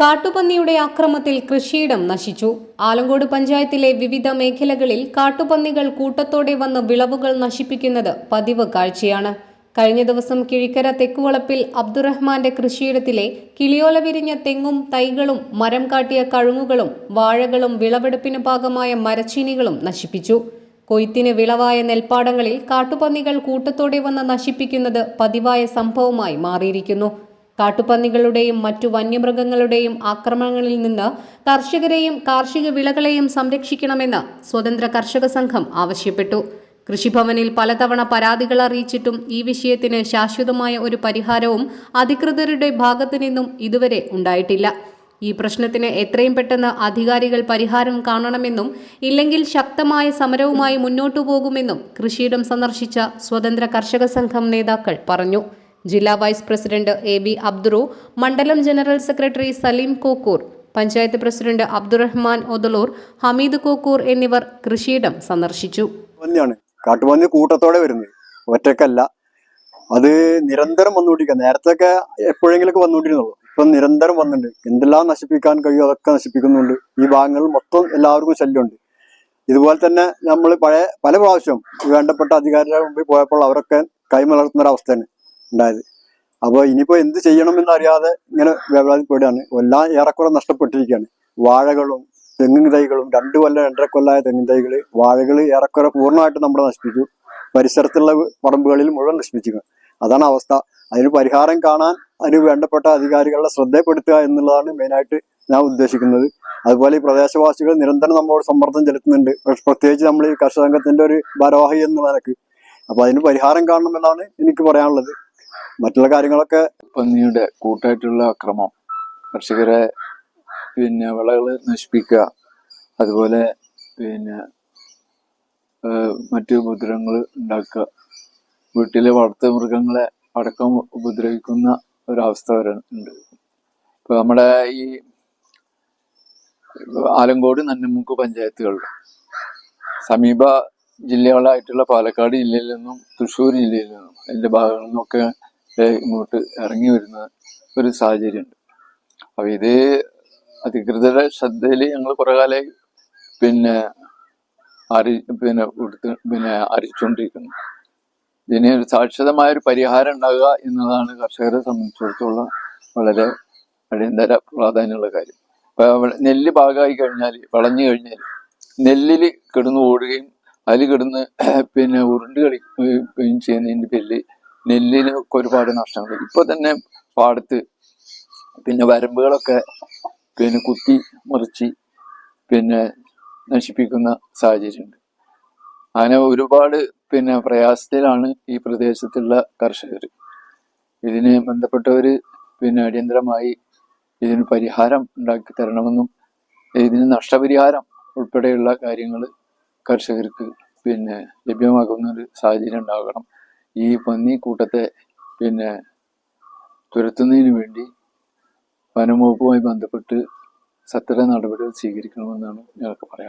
കാട്ടുപന്നിയുടെ ആക്രമത്തിൽ കൃഷിയിടം നശിച്ചു. ആലങ്കോട് പഞ്ചായത്തിലെ വിവിധ മേഖലകളിൽ കാട്ടുപന്നികൾ കൂട്ടത്തോടെ വന്ന് വിളവുകൾ നശിപ്പിക്കുന്നത് പതിവ് കാഴ്ചയാണ്. കഴിഞ്ഞ ദിവസം കിഴിക്കര തെക്കുവളപ്പിൽ അബ്ദുറഹ്മാന്റെ കൃഷിയിടത്തിലെ കിളിയോല വിരിഞ്ഞ തെങ്ങും തൈകളും മരം കാട്ടിയ കഴുങ്ങുകളും വാഴകളും വിളവെടുപ്പിന് ഭാഗമായ മരച്ചീനികളും നശിപ്പിച്ചു. കൊയ്ത്തിന് വിളവായ നെൽപ്പാടങ്ങളിൽ കാട്ടുപന്നികൾ കൂട്ടത്തോടെ വന്ന് നശിപ്പിക്കുന്നത് പതിവായ സംഭവമായി മാറിയിരിക്കുന്നു. കാട്ടുപന്നികളുടെയും മറ്റു വന്യമൃഗങ്ങളുടെയും ആക്രമണങ്ങളിൽ നിന്ന് കർഷകരെയും കാർഷിക വിളകളെയും സംരക്ഷിക്കണമെന്ന് സ്വതന്ത്ര കർഷക സംഘം ആവശ്യപ്പെട്ടു. കൃഷിഭവനിൽ പലതവണ പരാതികൾ അറിയിച്ചിട്ടും ഈ വിഷയത്തിന് ശാശ്വതമായ ഒരു പരിഹാരവും അധികൃതരുടെ ഭാഗത്തു നിന്നും ഇതുവരെ ഉണ്ടായിട്ടില്ല. ഈ പ്രശ്നത്തിന് എത്രയും പെട്ടെന്ന് അധികാരികൾ പരിഹാരം കാണണമെന്നും ഇല്ലെങ്കിൽ ശക്തമായ സമരവുമായി മുന്നോട്ടു പോകുമെന്നും കൃഷിയിടം സന്ദർശിച്ച സ്വതന്ത്ര കർഷക സംഘം നേതാക്കൾ പറഞ്ഞു. ജില്ലാ വൈസ് പ്രസിഡന്റ് എ ബി അബ്ദുറു മണ്ഡലം general secretary Saleem Kokkur panchayat president Abdurahman Othalur Hameed Kokkur എന്നിവർ കൃഷിയിടം സന്ദർശിച്ചു. കാട്ടുപന്നി കൂട്ടത്തോടെ വരുന്നത് ഒറ്റക്കല്ല. അത് നിരന്തരം വന്നുകൊണ്ടിരിക്കുക നേരത്തെ ഒക്കെ എപ്പോഴെങ്കിലൊക്കെ വന്നുകൊണ്ടിരുന്നുള്ളൂ. ഇപ്പൊ നിരന്തരം വന്നിട്ടുണ്ട്. എന്തെല്ലാം നശിപ്പിക്കാൻ കഴിയും അതൊക്കെ നശിപ്പിക്കുന്നുണ്ട്. ഈ ഭാഗങ്ങൾ മൊത്തം എല്ലാവർക്കും ശല്യമുണ്ട്. ഇതുപോലെ തന്നെ നമ്മൾ പഴയ പല പ്രാവശ്യം വേണ്ടപ്പെട്ട അധികാരികളുടെ മുമ്പിൽ പോയപ്പോൾ അവരൊക്കെ കൈമലർത്തുന്ന ഒരു അവസ്ഥയാണ് ഉണ്ടായത്. അപ്പോൾ ഇനിയിപ്പോൾ എന്ത് ചെയ്യണമെന്ന് അറിയാതെ ഇങ്ങനെ വേവലാതിപ്പെടുകയാണ് എല്ലാം ഏറെക്കുറെ നഷ്ടപ്പെട്ടിരിക്കുകയാണ്. വാഴകളും തെങ്ങിൻ തൈകളും രണ്ട് കൊല്ലം രണ്ടര കൊല്ലമായ തെങ്ങിൻ തൈകൾ വാഴകൾ ഏറെക്കുറെ പൂർണമായിട്ട് നമ്മൾ നശിപ്പിച്ചു. പരിസരത്തുള്ള പറമ്പുകളിൽ മുഴുവൻ നശിപ്പിച്ചു അതാണ് അവസ്ഥ. അതിന് പരിഹാരം കാണാൻ അതിന് വേണ്ടപ്പെട്ട അധികാരികളെ ശ്രദ്ധപ്പെടുത്തുക എന്നുള്ളതാണ് മെയിനായിട്ട് ഞാൻ ഉദ്ദേശിക്കുന്നത്. അതുപോലെ ഈ പ്രദേശവാസികൾ നിരന്തരം നമ്മളോട് സമ്മർദ്ദം ചെലുത്തുന്നുണ്ട്. പ്രത്യേകിച്ച് നമ്മൾ ഈ കർഷക സംഘത്തിന്റെ ഒരു ഭാരവാഹി എന്ന നിലയ്ക്ക്. അപ്പൊ അതിന് പരിഹാരം കാണണമെന്നാണ് എനിക്ക് പറയാനുള്ളത്. മറ്റുള്ള കാര്യങ്ങളൊക്കെ പന്നിയുടെ കൂട്ടായിട്ടുള്ള അക്രമം കർഷകരെ പിന്നെ വിളകൾ നശിപ്പിക്കുക അതുപോലെ പിന്നെ മറ്റു ഉപദ്രവങ്ങൾ ഉണ്ടാക്കുക. വീട്ടിലെ വളർത്തു മൃഗങ്ങളെ അടക്കം ഉപദ്രവിക്കുന്ന ഒരവസ്ഥ വരെ ഉണ്ട്. ഇപ്പൊ നമ്മുടെ ഈ ആലങ്കോട് നന്നമുക്ക് പഞ്ചായത്തുകൾ സമീപ ജില്ലകളായിട്ടുള്ള പാലക്കാട് ജില്ലയിൽ നിന്നും തൃശ്ശൂർ ജില്ലയിൽ നിന്നും അതിന്റെ ഭാഗങ്ങളിൽ നിന്നൊക്കെ ഇങ്ങോട്ട് ഇറങ്ങി വരുന്ന ഒരു സാഹചര്യമുണ്ട്. അപ്പൊ ഇത് അധികൃതരുടെ ശ്രദ്ധയിൽ ഞങ്ങൾ കുറെ കാലമായി പിന്നെ അറി പിന്നെ കൊടുത്ത് പിന്നെ അറിയിച്ചുകൊണ്ടിരിക്കുന്നു ഇതിന് ഒരു സാക്ഷ്യതമായ ഒരു പരിഹാരം ഉണ്ടാകുക എന്നതാണ് കർഷകരെ സംബന്ധിച്ചിടത്തോളം വളരെ അടിയന്തര പ്രാധാന്യമുള്ള കാര്യം. നെല്ല് പാകമായി കഴിഞ്ഞാൽ വളഞ്ഞു കഴിഞ്ഞാൽ നെല്ലിൽ കിടന്ന് ഓടുകയും അതിൽ കിടന്ന് പിന്നെ ഉരുണ്ട് കളിക്കുകയും ചെയ്യുന്നതിന്റെ പേരിൽ നെല്ലിന് ഒക്കെ ഒരുപാട് നഷ്ടങ്ങൾ. ഇപ്പൊ തന്നെ പാടത്ത് പിന്നെ വരമ്പുകളൊക്കെ പിന്നെ കുത്തി മുറിച്ച് പിന്നെ നശിപ്പിക്കുന്ന സാഹചര്യമുണ്ട്. അങ്ങനെ ഒരുപാട് പിന്നെ പ്രയാസത്തിലാണ് ഈ പ്രദേശത്തുള്ള കർഷകർ. ഇതിന് ബന്ധപ്പെട്ടവര് പിന്നെ അടിയന്തരമായി ഇതിന് പരിഹാരം ഉണ്ടാക്കി തരണമെന്നും ഇതിന് നഷ്ടപരിഹാരം ഉൾപ്പെടെയുള്ള കാര്യങ്ങൾ കർഷകർക്ക് പിന്നെ ലഭ്യമാകുന്ന ഒരു സാഹചര്യം ഉണ്ടാകണം. ഈ പന്നി കൂട്ടത്തെ പിന്നെ തുരത്തുന്നതിന് വേണ്ടി വനംവകുപ്പുമായി ബന്ധപ്പെട്ട് സത്വര നടപടികൾ സ്വീകരിക്കണമെന്നാണ് ഞങ്ങൾക്ക് പറയാം